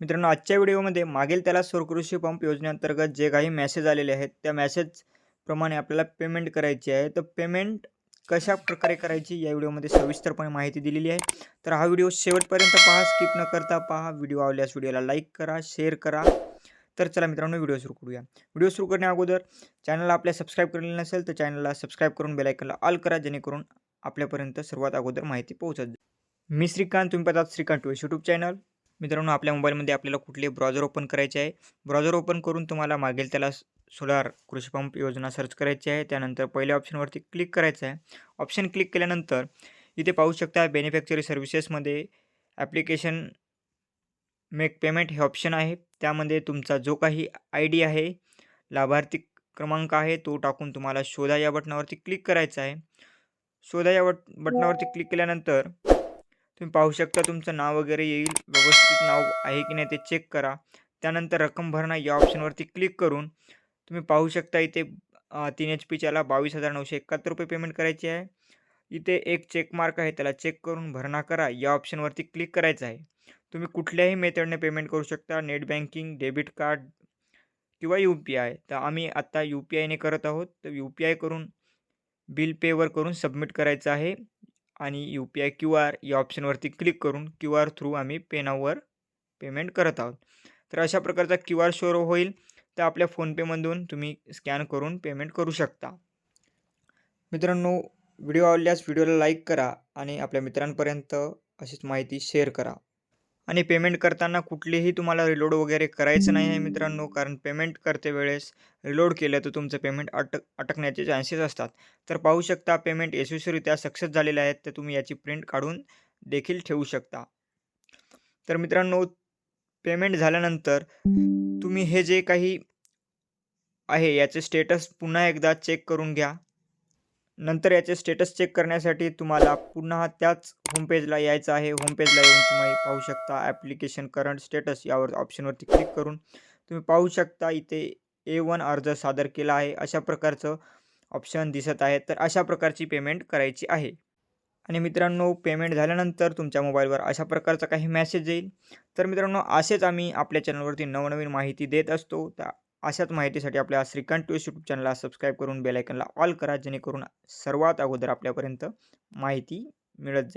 मित्रांनो आजच्या व्हिडिओमध्ये मागील त्याला सौरकृषी पंप योजनेअंतर्गत जे काही मेसेज आलेले आहेत त्या मेसेजप्रमाणे आपल्याला पेमेंट करायची आहे. तर पेमेंट कशा प्रकारे करायची या व्हिडिओमध्ये सविस्तरपणे माहिती दिलेली आहे. तर हा व्हिडिओ शेवटपर्यंत पहा स्किप न करता पहा. व्हिडिओ आवडल्यास व्हिडिओला लाईक करा शेअर करा. तर चला मित्रांनो व्हिडिओ सुरू करूया. व्हिडिओ सुरू करण्या अगोदर चॅनलला आपल्या सबस्क्राईब केलेलं नसेल तर चॅनलला सबस्क्राईब करून बेलायकनला ऑल करा जेणेकरून आपल्यापर्यंत सर्वात अगोदर माहिती पोहोचत मी श्रीकांत तुम्ही पाहतात श्रीकांत टू यूट्यूब चॅनल मित्रांनो आपल्या मोबाईलमध्ये आपल्याला कुठले ब्राउझर ओपन करायचे आहे? ब्राउझर ओपन करून तुम्हाला मागेल त्याला सोलार कृषी पंप योजना सर्च करायची आहे. त्यानंतर पहिल्या ऑप्शनवरती क्लिक करायचं आहे. ऑप्शन क्लिक केल्यानंतर इथे पाहू शकता बेनिफॅक्चरी सर्व्हिसेसमध्ये ॲप्लिकेशन मेक पेमेंट हे ऑप्शन आहे. त्यामध्ये तुमचा जो काही आय डी आहे लाभार्थी क्रमांक आहे तो टाकून तुम्हाला शोधा या बटनावरती क्लिक करायचं आहे. शोधा या बट बटनावरती क्लिक केल्यानंतर तुम्ही पाहू शकता तुमचं नाव वगैरे येईल. व्यवस्थित नाव आहे की नाही ते चेक करा. त्यानंतर रक्कम भरणा या ऑप्शनवरती क्लिक करून तुम्ही पाहू शकता इथे तीन एच पीच्याला बावीस हजार नऊशे एकाहत्तर रुपये पेमेंट करायचे आहे. इथे एक चेक मार्क आहे त्याला चेक करून भरणा करा. या ऑप्शनवरती क्लिक करायचं आहे. तुम्ही कुठल्याही मेथडने पेमेंट करू शकता. नेट बँकिंग डेबिट कार्ड किंवा यू पी आय तर आम्ही आत्ता यू पी आयने करत आहोत. तर यू पी आय करून बिल पेवर करून सबमिट करायचं आहे. आणि U P I Q R या ऑप्शनवरती क्लिक करून क्यू आर थ्रू आम्ही पेनावर पेमेंट करत आहोत. तर अशा प्रकारचा क्यू आर शोर होईल तर आपल्या फोनपेमधून तुम्ही स्कॅन करून पेमेंट करू शकता. मित्रांनो व्हिडिओ आवडल्यास व्हिडिओला लाईक करा आणि आपल्या मित्रांपर्यंत अशीच माहिती शेअर करा. आणि पेमेंट करताना कुठलीही तुम्हाला रिलोड वगैरे करायचं नाही आहे मित्रांनो कारण पेमेंट करते वेळेस रिलोड केलं तर तुमचं पेमेंट अटक अटकण्याचे चान्सेस असतात. तर पाहू शकता पेमेंट यशस्वीरित्या सक्सेस झालेले आहेत तर तुम्ही याची प्रिंट काढून देखील ठेवू शकता. तर मित्रांनो पेमेंट झाल्यानंतर तुम्ही हे जे काही आहे याचे स्टेटस पुन्हा एकदा चेक करून घ्या. नंतर याचे स्टेटस चेक करण्यासाठी तुम्हाला पुन्हा त्याच होमपेजला यायचं आहे. होमपेजला येऊन तुम्ही पाहू शकता ॲप्लिकेशन करंट स्टेटस यावर ऑप्शनवरती क्लिक करून तुम्ही पाहू शकता इथे ए वन अर्ज सादर केला आहे. अशा प्रकारचं ऑप्शन दिसत आहे. तर अशा प्रकारची पेमेंट करायची आहे. आणि मित्रांनो पेमेंट झाल्यानंतर तुमच्या मोबाईलवर अशा प्रकारचा काही मेसेज येईल. तर मित्रांनो असेच आम्ही आपल्या चॅनलवरती नवनवीन माहिती देत असतो. त्या अशाच माहितीसाठी आपल्या श्रीकांत टूस यूट्यूब चॅनलला सबस्क्राईब करून बेलायकनला ऑल करा जेणेकरून सर्वात अगोदर आपल्यापर्यंत माहिती मिळत जाईल.